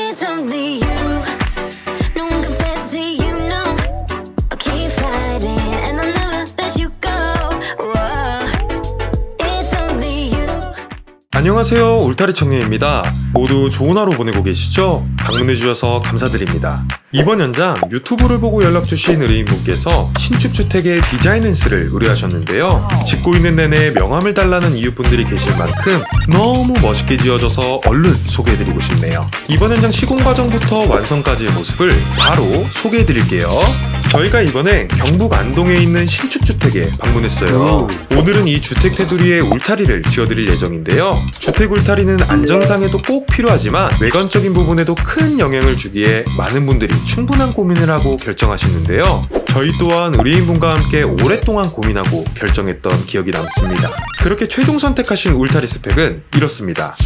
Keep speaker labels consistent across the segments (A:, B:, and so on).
A: It's only you.
B: 안녕하세요. 울타리 청년입니다. 모두 좋은 하루 보내고 계시죠? 방문해주셔서 감사드립니다. 이번 연장 유튜브를 보고 연락주신 의뢰인분께서 신축주택의 디자인 센스를 의뢰하셨는데요. 짓고 있는 내내 명함을 달라는 이웃분들이 계실 만큼 너무 멋있게 지어져서 얼른 소개해드리고 싶네요. 이번 연장 시공 과정부터 완성까지의 모습을 바로 소개해드릴게요 저희가 이번에 경북 안동에 있는 신축 주택에 방문했어요. 오 늘은 이 주택 테두리에 울타리를 지어드릴 예정인데요. 주택 울타리는 안전상에도 꼭 필요하지만 외관적인 부분에도 큰 영향을 주기에 많은 분들이 충분한 고민을 하고 결정하시는데요. 저희 또한 의뢰인분과 함께 오랫동안 고민하고 결정했던 기억이 남습니다. 그렇게 최종 선택하신 울타리 스펙은 이렇습니다.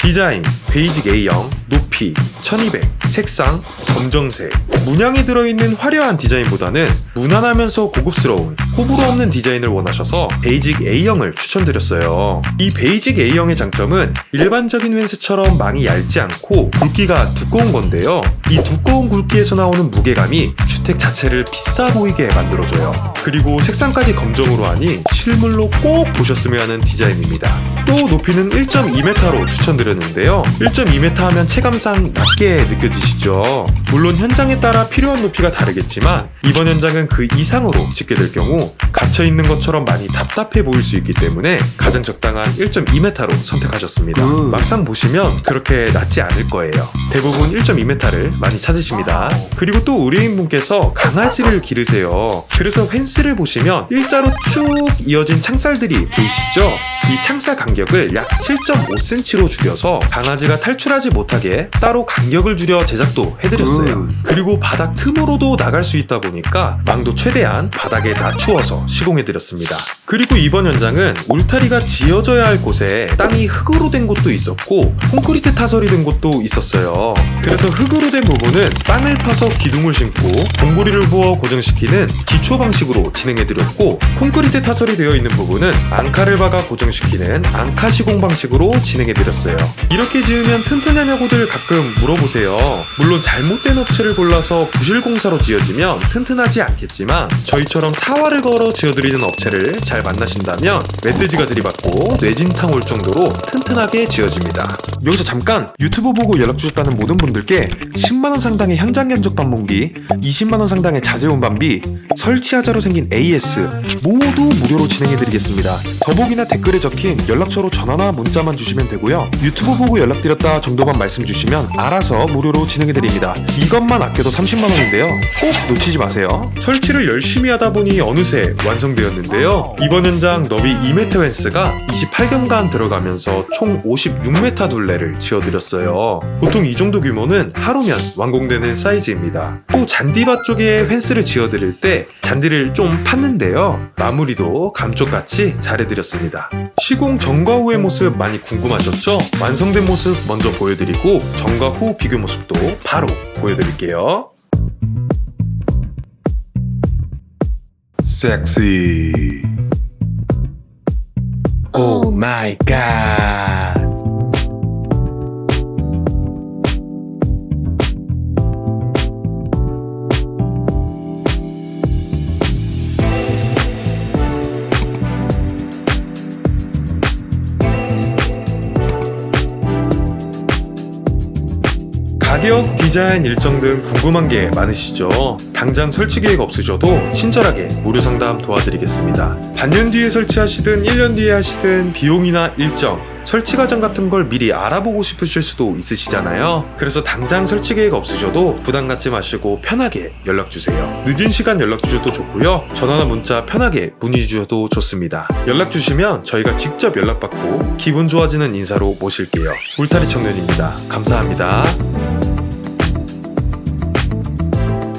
B: 디자인, 베이직 A형, 높이, 1200, 색상, 검정색. 문양이 들어있는 화려한 디자인보다는 무난하면서 고급스러운 호불호 없는 디자인을 원하셔서 베이직 A형을 추천드렸어요. 이 베이직 A형의 장점은 일반적인 웬스처럼 망이 얇지 않고 굵기가 두꺼운 건데요. 이 두꺼운 굵기에서 나오는 무게감이 주택 자체를 비싸 보이게 만들어줘요. 그리고 색상까지 검정으로 하니 실물로 꼭 보셨으면 하는 디자인입니다. 또 높이는 1.2m로 추천드렸는데요. 1.2m 하면 체감상 낮게 느껴지 시죠? 물론 현장에 따라 필요한 높이가 다르겠지만 이번 현장은 그 이상으로 짓게 될 경우 갇혀 있는 것처럼 많이 답답해 보일 수 있기 때문에 가장 적당한 1.2m로 선택하셨습니다.
C: 음.
B: 막상 보시면 그렇게 낮지 않을 거예요. 대부분 1.2m를 많이 찾으십니다. 그리고 또 의뢰인분께서 강아지를 기르세요. 그래서 펜스를 보시면 일자로 쭉 이어진 창살들이 보이시죠? 이 창살 간격을 약 7.5cm로 줄여서 강아지가 탈출하지 못하게 따로 간격을 줄여 제작도 해드렸어요.
C: 음.
B: 그리고 바닥 틈으로도 나갈 수 있다 보니까 망도 최대한 바닥에 낮추어서 시공해드렸습니다. 그리고 이번 현장은 울타리가 지어져야 할 곳에 땅이 흙으로 된 곳도 있었고 콘크리트 타설이 된 곳도 있었어요. 그래서 흙으로 된 부분은 땅을 파서 기둥을 심고 봉고리를 부어 고정시키는 기초 방식으로 진행해드렸고 콘크리트 타설이 되어 있는 부분은 앙카를 박아 고정시 키는 앙카 시공 방식으로 진행해드렸어요. 이렇게 지으면 튼튼하냐고들 가끔 물어보세요. 물론 잘못된 업체를 골라서 부실공사로 지어지면 튼튼하지 않겠지만 저희처럼 사활을 걸어 지어드리는 업체를 잘 만나신다면 멧돼지가 들이받고 뇌진탕 올 정도로 튼튼하게 지어집니다. 여기서 잠깐 유튜브 보고 연락 주셨다는 모든 분들께 10만원 상당의 현장 견적 방문비, 20만원 상당의 자재 운반비, 설치하자로 생긴 AS 모두 무료로 진행해드리겠습니다. 더보기나 댓글에 적힌 연락처로 전화나 문자만 주시면 되고요. 유튜브 보고 연락드렸다 정도만 말씀 주시면 알아서 무료로 진행해드립니다. 이것만 아껴도 30만원인데요. 꼭 놓치지 마세요. 설치를 열심히 하다 보니 어느새 완성되었는데요. 이번 현장 너비 2m 웬스가 28경간 들어가면서 총 56m 둘레 를 지어드렸어요. 보통 이 정도 규모는 하루면 완공되는 사이즈입니다. 또 잔디밭 쪽에 펜스를 지어드릴 때 잔디를 좀 팠는데요. 마무리도 감쪽같이 잘해드렸습니다. 시공 전과 후의 모습 많이 궁금하셨죠? 완성된 모습 먼저 보여드리고 전과 후 비교 모습도 바로 보여드릴게요. 섹시 오 마이 갓 가격, 디자인 일정 등 궁금한 게 많으시죠? 당장 설치 계획 없으셔도 친절하게 무료 상담 도와드리겠습니다. 반년 뒤에 설치하시든 1년 뒤에 하시든 비용이나 일정, 설치 과정 같은 걸 미리 알아보고 싶으실 수도 있으시잖아요. 그래서 당장 설치 계획 없으셔도 부담 갖지 마시고 편하게 연락 주세요. 늦은 시간 연락 주셔도 좋고요. 전화나 문자 편하게 문의 주셔도 좋습니다. 연락 주시면 저희가 직접 연락받고 기분 좋아지는 인사로 모실게요. 울타리 청년입니다. 감사합니다.